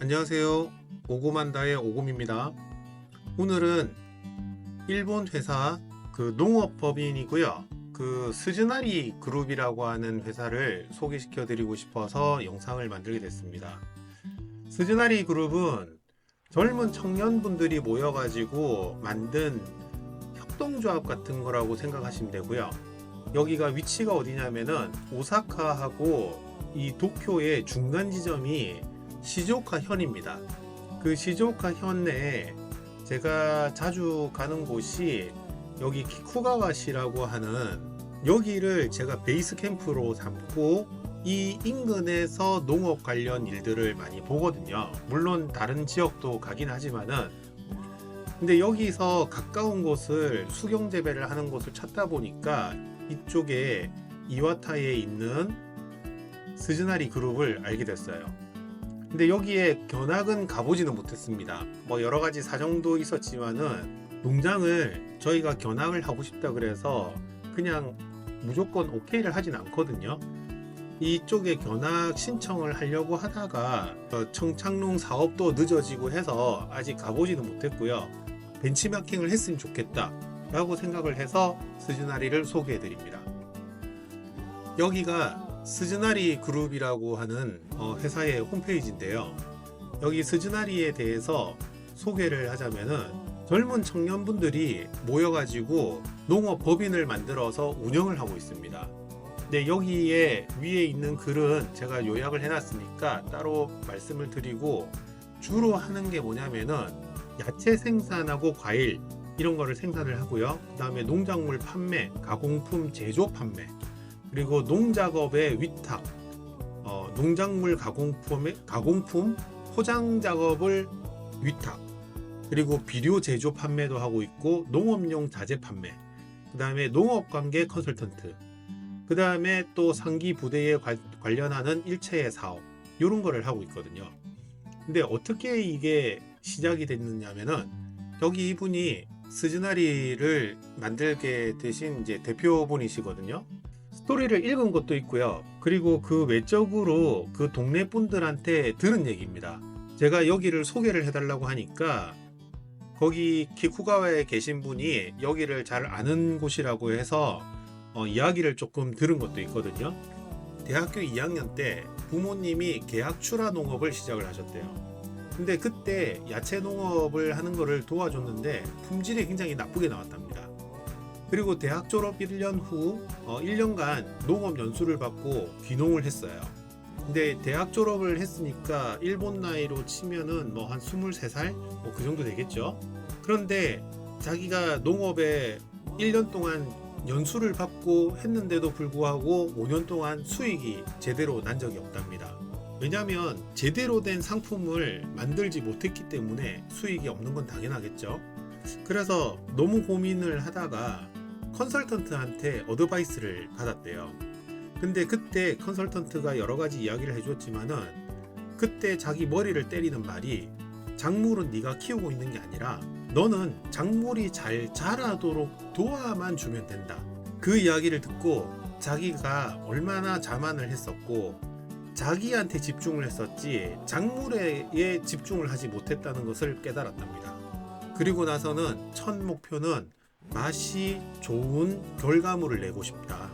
안녕하세요. 오고만다의 오곰입니다. 오늘은 일본 회사 그 농업법인이고요. 그 스즈나리 그룹이라고 하는 회사를 소개시켜 드리고 싶어서 영상을 만들게 됐습니다. 스즈나리 그룹은 젊은 청년분들이 모여가지고 만든 협동조합 같은 거라고 생각하시면 되고요. 여기가 위치가 어디냐면은 오사카하고 이 도쿄의 중간 지점이 시조카 현입니다. 그 시조카 현 내에 제가 자주 가는 곳이 여기 키쿠가와시라고 하는 여기를 제가 베이스 캠프로 삼고 이 인근에서 농업 관련 일들을 많이 보거든요. 물론 다른 지역도 가긴 하지만은 근데 여기서 가까운 곳을 수경 재배를 하는 곳을 찾다 보니까 이쪽에 이와타에 있는 스즈나리 그룹을 알게 됐어요. 근데 여기에 견학은 가보지는 못했습니다. 뭐 여러 가지 사정도 있었지만은 농장을 저희가 견학을 하고 싶다 그래서 그냥 무조건 오케이를 하진 않거든요. 이쪽에 견학 신청을 하려고 하다가 어, 청창농 사업도 늦어지고 해서 아직 가보지는 못했고요. 벤치마킹을 했으면 좋겠다 라고 생각을 해서 스즈나리를 소개해 드립니다. 여기가 스즈나리 그룹이라고 하는 어, 회사의 홈페이지인데요. 여기 스즈나리에 대해서 소개를 하자면은 젊은 청년분들이 모여가지고 농업 법인을 만들어서 운영을 하고 있습니다. 네, 여기에 위에 있는 글은 제가 요약을 해놨으니까 따로 말씀을 드리고 주로 하는 게 뭐냐면은 야채 생산하고 과일 이런 거를 생산을 하고요. 그 다음에 농작물 판매, 가공품 제조 판매, 그리고 농작업의 위탁, 어, 농작물 가공품의 가공품 포장 작업을 위탁, 그리고 비료 제조 판매도 하고 있고 농업용 자재 판매, 그 다음에 농업 관계 컨설턴트, 그 다음에 또 상기 부대에 관- 관련하는 일체의 사업 이런 거를 하고 있거든요. 근데 어떻게 이게 시작이 됐느냐면은 여기 이분이 스즈나리를 만들게 되신 이제 대표분이시거든요. 스토리를 읽은 것도 있고요. 그리고 그 외적으로 그 동네 분들한테 들은 얘기입니다. 제가 여기를 소개를 해달라고 하니까 거기 키쿠가와에 계신 분이 여기를 잘 아는 곳이라고 해서 어, 이야기를 조금 들은 것도 있거든요. 대학교 2학년 때 부모님이 계약 출하 농업을 시작을 하셨대요. 근데 그때 야채 농업을 하는 거를 도와줬는데 품질이 굉장히 나쁘게 나왔답니다. 그리고 대학 졸업 1년 후 어, 1년간 농업 연수를 받고 귀농을 했어요. 근데 대학 졸업을 했으니까 일본 나이로 치면은 뭐 한 23살 뭐 그 정도 되겠죠. 그런데 자기가 농업에 1년 동안 연수를 받고 했는데도 불구하고 5년 동안 수익이 제대로 난 적이 없답니다. 왜냐하면 제대로 된 상품을 만들지 못했기 때문에 수익이 없는 건 당연하겠죠. 그래서 너무 고민을 하다가 컨설턴트한테 어드바이스를 받았대요. 근데 그때 컨설턴트가 여러 가지 이야기를 해줬지만은 그때 자기 머리를 때리는 말이 작물은 네가 키우고 있는 게 아니라 너는 작물이 잘 자라도록 도와만 주면 된다. 그 이야기를 듣고 자기가 얼마나 자만을 했었고 자기한테 집중을 했었지 작물에 집중을 하지 못했다는 것을 깨달았답니다. 그리고 나서는 첫 목표는 맛이 좋은 결과물을 내고 싶다.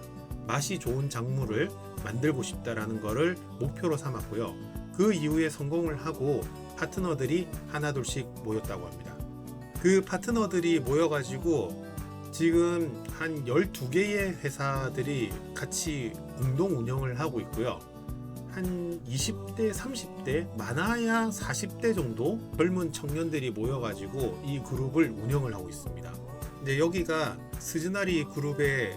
맛이 좋은 작물을 만들고 싶다라는 것을 목표로 삼았고요. 그 이후에 성공을 하고 파트너들이 하나둘씩 모였다고 합니다. 그 파트너들이 모여가지고 지금 한 12개의 회사들이 같이 공동 운영을 하고 있고요. 한 20대, 30대, 많아야 40대 정도 젊은 청년들이 모여가지고 이 그룹을 운영을 하고 있습니다. 근데 여기가 스즈나리 그룹의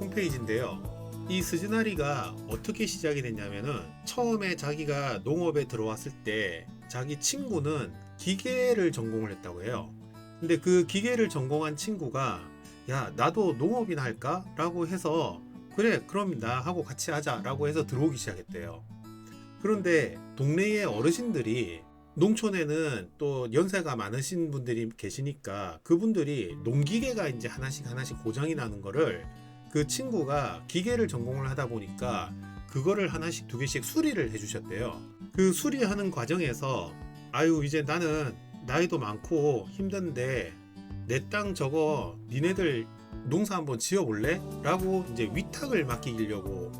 홈페이지인데요. 이 스즈나리가 어떻게 시작이 됐냐면은 처음에 자기가 농업에 들어왔을 때 자기 친구는 기계를 전공을 했다고 해요. 근데 그 기계를 전공한 친구가 야 나도 농업이나 할까? 라고 해서 그래 그럼 나 하고 같이 하자 라고 해서 들어오기 시작했대요. 그런데 동네의 어르신들이 농촌에는 또 연세가 많으신 분들이 계시니까 그분들이 농기계가 이제 하나씩 하나씩 고장이 나는 거를 그 친구가 기계를 전공을 하다 보니까 그거를 하나씩 두 개씩 수리를 해주셨대요. 그 수리하는 과정에서 아유 이제 나는 나이도 많고 힘든데 내 땅 저거 니네들 농사 한번 지어볼래? 라고 이제 위탁을 맡기려고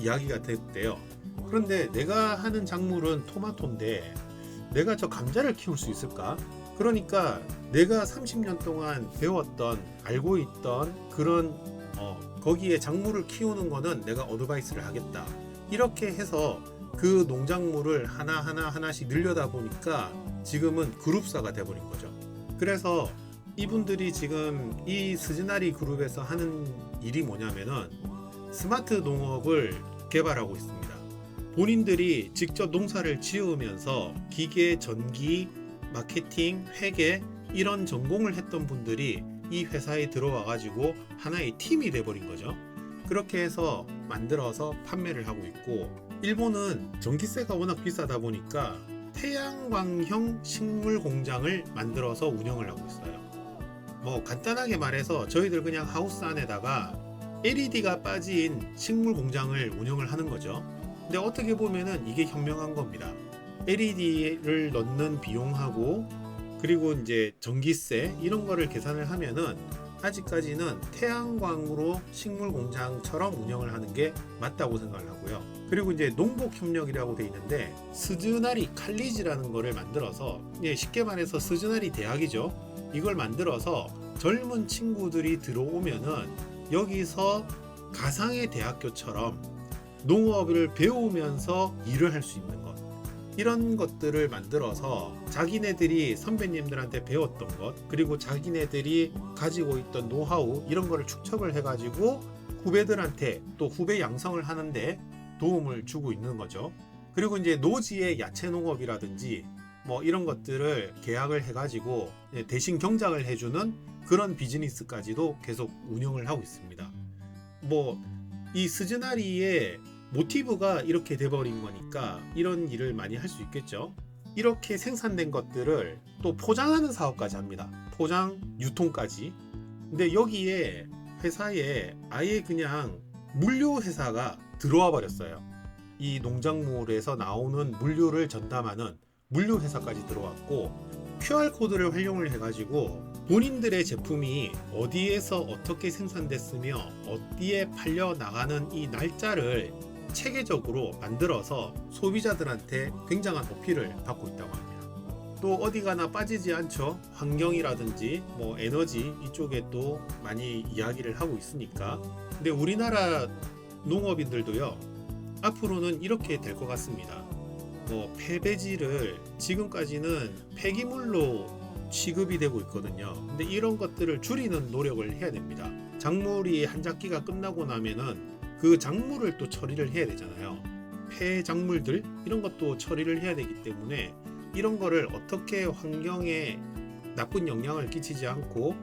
이야기가 됐대요. 그런데 내가 하는 작물은 토마토인데 내가 저 감자를 키울 수 있을까? 그러니까 내가 30년 동안 배웠던 알고 있던 그런 어, 거기에 작물을 키우는 거는 내가 어드바이스를 하겠다. 이렇게 해서 그 농작물을 하나하나 하나씩 늘려다 보니까 지금은 그룹사가 돼버린 거죠. 그래서 이분들이 지금 이 스즈나리 그룹에서 하는 일이 뭐냐면은 스마트 농업을 개발하고 있습니다. 본인들이 직접 농사를 지으면서 기계, 전기, 마케팅, 회계 이런 전공을 했던 분들이 이 회사에 들어와 가지고 하나의 팀이 돼 버린 거죠. 그렇게 해서 만들어서 판매를 하고 있고 일본은 전기세가 워낙 비싸다 보니까 태양광형 식물 공장을 만들어서 운영을 하고 있어요. 뭐 간단하게 말해서 저희들 그냥 하우스 안에다가 LED가 빠진 식물 공장을 운영을 하는 거죠. 근데 어떻게 보면은 이게 현명한 겁니다. LED를 넣는 비용하고 그리고 이제 전기세 이런 거를 계산을 하면은 아직까지는 태양광으로 식물 공장처럼 운영을 하는 게 맞다고 생각을 하고요. 그리고 이제 농복 협력이라고 돼 있는데 스즈나리 칼리지라는 거를 만들어서 예, 쉽게 말해서 스즈나리 대학이죠. 이걸 만들어서 젊은 친구들이 들어오면은 여기서 가상의 대학교처럼 농업을 배우면서 일을 할 수 있는 것 이런 것들을 만들어서 자기네들이 선배님들한테 배웠던 것 그리고 자기네들이 가지고 있던 노하우 이런 거를 축적을 해가지고 후배들한테 또 후배 양성을 하는데 도움을 주고 있는 거죠. 그리고 이제 노지의 야채 농업이라든지 뭐 이런 것들을 계약을 해가지고 대신 경작을 해주는 그런 비즈니스까지도 계속 운영을 하고 있습니다. 뭐 이 스즈나리의 모티브가 이렇게 돼버린 거니까 이런 일을 많이 할 수 있겠죠. 이렇게 생산된 것들을 또 포장하는 사업까지 합니다. 포장, 유통까지. 근데 여기에 회사에 아예 그냥 물류 회사가 들어와 버렸어요. 이 농작물에서 나오는 물류를 전담하는 물류 회사까지 들어왔고 QR 코드를 활용을 해가지고 본인들의 제품이 어디에서 어떻게 생산됐으며 어디에 팔려 나가는 이 날짜를 체계적으로 만들어서 소비자들한테 굉장한 어필을 받고 있다고 합니다. 또 어디 가나 빠지지 않죠. 환경이라든지 뭐 에너지 이쪽에 또 많이 이야기를 하고 있으니까. 근데 우리나라 농업인들도요. 앞으로는 이렇게 될 것 같습니다. 뭐 폐배지를 지금까지는 폐기물로 취급이 되고 있거든요. 근데 이런 것들을 줄이는 노력을 해야 됩니다. 작물이 한 작기가 끝나고 나면은 그 작물을 또 처리를 해야 되잖아요. 폐 작물들 이런 것도 처리를 해야 되기 때문에 이런 거를 어떻게 환경에 나쁜 영향을 끼치지 않고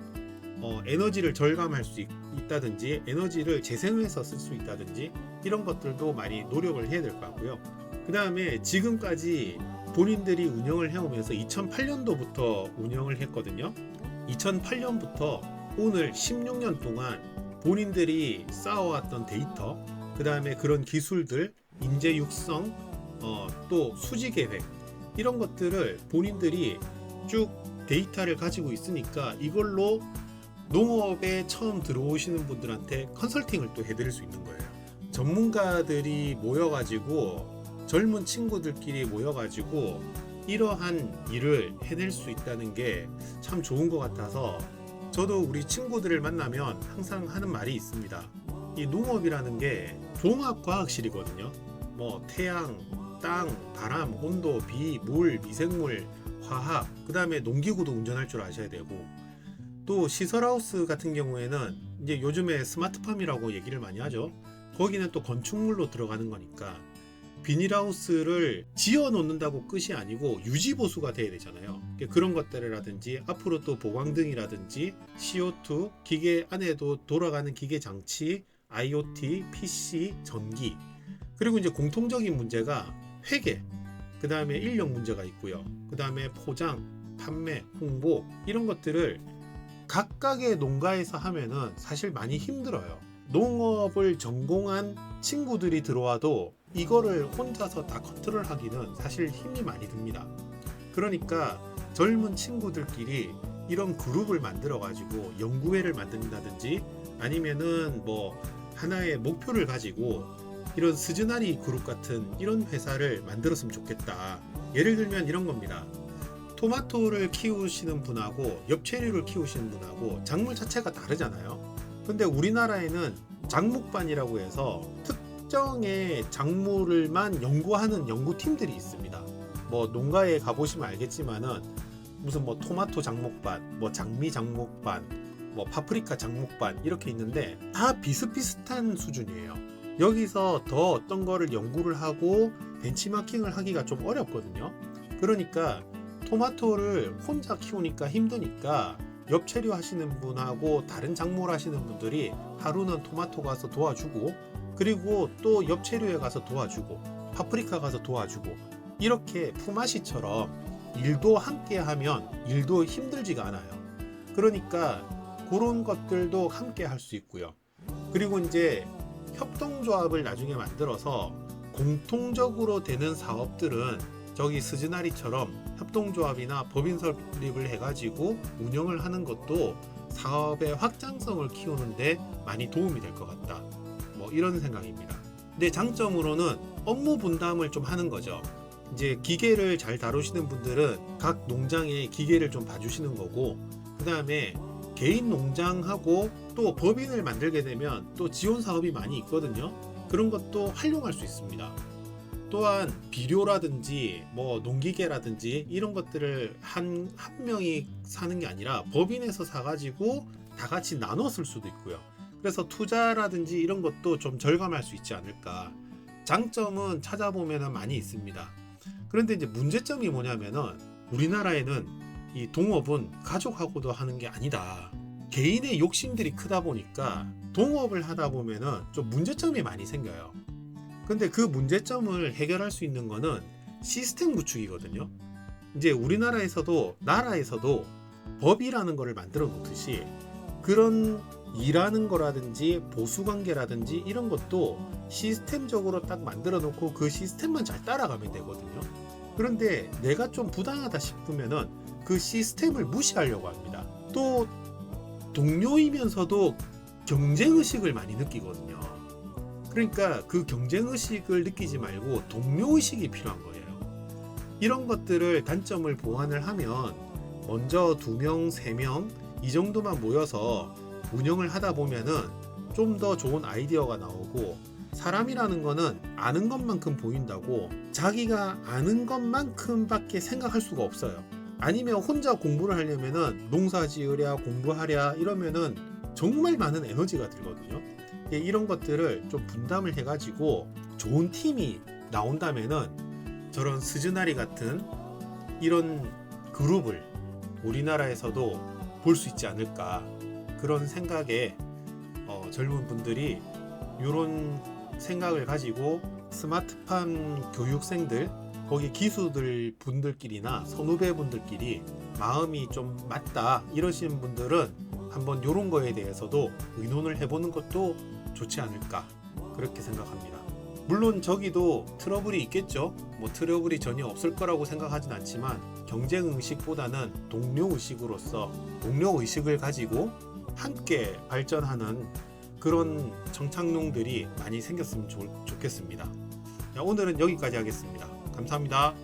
어, 에너지를 절감할 수 있, 있다든지 에너지를 재생해서 쓸 수 있다든지 이런 것들도 많이 노력을 해야 될 것 같고요. 그 다음에 지금까지 본인들이 운영을 해오면서 2008년도부터 운영을 했거든요. 2008년부터 오늘 16년 동안 본인들이 쌓아왔던 데이터, 그 다음에 그런 기술들, 인재 육성, 어, 또 수지 계획 이런 것들을 본인들이 쭉 데이터를 가지고 있으니까 이걸로 농업에 처음 들어오시는 분들한테 컨설팅을 또 해드릴 수 있는 거예요. 전문가들이 모여가지고 젊은 친구들끼리 모여가지고 이러한 일을 해낼 수 있다는 게 참 좋은 것 같아서 저도 우리 친구들을 만나면 항상 하는 말이 있습니다. 이 농업이라는 게 종합과학실이거든요. 뭐 태양, 땅, 바람, 온도, 비, 물, 미생물, 화학, 그 다음에 농기구도 운전할 줄 아셔야 되고 또 시설하우스 같은 경우에는 이제 요즘에 스마트팜이라고 얘기를 많이 하죠. 거기는 또 건축물로 들어가는 거니까 비닐하우스를 지어 놓는다고 끝이 아니고 유지 보수가 돼야 되잖아요. 그런 것들이라든지 앞으로 또 보강등이라든지 CO2 기계 안에도 돌아가는 기계 장치, IoT, PC, 전기 그리고 이제 공통적인 문제가 회계 그 다음에 인력 문제가 있고요. 그 다음에 포장, 판매, 홍보 이런 것들을 각각의 농가에서 하면은 사실 많이 힘들어요. 농업을 전공한 친구들이 들어와도 이거를 혼자서 다 컨트롤 하기는 사실 힘이 많이 듭니다. 그러니까 젊은 친구들끼리 이런 그룹을 만들어 가지고 연구회를 만든다든지 아니면은 뭐 하나의 목표를 가지고 이런 스즈나리 그룹 같은 이런 회사를 만들었으면 좋겠다. 예를 들면 이런 겁니다. 토마토를 키우시는 분하고 엽채류를 키우시는 분하고 작물 자체가 다르잖아요. 근데 우리나라에는 작목반이라고 해서 특 정의 작물을만 연구하는 연구팀들이 있습니다. 뭐 농가에 가보시면 알겠지만은 무슨 뭐 토마토 작목반, 뭐 장미 작목반, 뭐 파프리카 작목반 이렇게 있는데 다 비슷비슷한 수준이에요. 여기서 더 어떤 거를 연구를 하고 벤치마킹을 하기가 좀 어렵거든요. 그러니까 토마토를 혼자 키우니까 힘드니까 엽채류 하시는 분하고 다른 작물 하시는 분들이 하루는 토마토 가서 도와주고 그리고 또 엽채류에 가서 도와주고 파프리카 가서 도와주고 이렇게 품앗이처럼 일도 함께 하면 일도 힘들지가 않아요. 그러니까 그런 것들도 함께 할 수 있고요. 그리고 이제 협동조합을 나중에 만들어서 공통적으로 되는 사업들은 저기 스즈나리처럼 협동조합이나 법인 설립을 해가지고 운영을 하는 것도 사업의 확장성을 키우는데 많이 도움이 될 것 같다. 뭐 이런 생각입니다. 근데 장점으로는 업무 분담을 좀 하는 거죠. 이제 기계를 잘 다루시는 분들은 각 농장의 기계를 좀 봐주시는 거고, 그 다음에 개인 농장하고 또 법인을 만들게 되면 또 지원 사업이 많이 있거든요. 그런 것도 활용할 수 있습니다. 또한 비료라든지 뭐 농기계라든지 이런 것들을 한, 한 명이 사는 게 아니라 법인에서 사가지고 다 같이 나눠 쓸 수도 있고요. 그래서 투자라든지 이런 것도 좀 절감할 수 있지 않을까. 장점은 찾아보면 많이 있습니다. 그런데 이제 문제점이 뭐냐면은 우리나라에는 이 동업은 가족하고도 하는 게 아니다. 개인의 욕심들이 크다 보니까 동업을 하다 보면은 좀 문제점이 많이 생겨요. 근데 그 문제점을 해결할 수 있는 거는 시스템 구축이거든요. 이제 우리나라에서도 나라에서도 법이라는 거를 만들어 놓듯이 그런 일하는 거라든지 보수 관계라든지 이런 것도 시스템적으로 딱 만들어 놓고 그 시스템만 잘 따라가면 되거든요. 그런데 내가 좀 부당하다 싶으면은 그 시스템을 무시하려고 합니다. 또 동료이면서도 경쟁 의식을 많이 느끼거든요. 그러니까 그 경쟁 의식을 느끼지 말고 동료 의식이 필요한 거예요. 이런 것들을 단점을 보완을 하면 먼저 두 명, 세 명 이 정도만 모여서 운영을 하다 보면은 좀 더 좋은 아이디어가 나오고 사람이라는 거는 아는 것만큼 보인다고 자기가 아는 것만큼밖에 생각할 수가 없어요. 아니면 혼자 공부를 하려면은 농사 지으랴 공부하랴 이러면은 정말 많은 에너지가 들거든요. 예, 이런 것들을 좀 분담을 해가지고 좋은 팀이 나온다면은 저런 스즈나리 같은 이런 그룹을 우리나라에서도 볼 수 있지 않을까 그런 생각에 어, 젊은 분들이 이런 생각을 가지고 스마트팜 교육생들 거기 기수들 분들끼리나 선후배 분들끼리 마음이 좀 맞다 이러시는 분들은 한번 이런 거에 대해서도 의논을 해보는 것도 좋지 않을까 그렇게 생각합니다. 물론 저기도 트러블이 있겠죠. 뭐 트러블이 전혀 없을 거라고 생각하진 않지만 경쟁 의식보다는 동료 의식으로서 동료 의식을 가지고 함께 발전하는 그런 정착농들이 많이 생겼으면 좋, 좋겠습니다. 자, 오늘은 여기까지 하겠습니다. 감사합니다.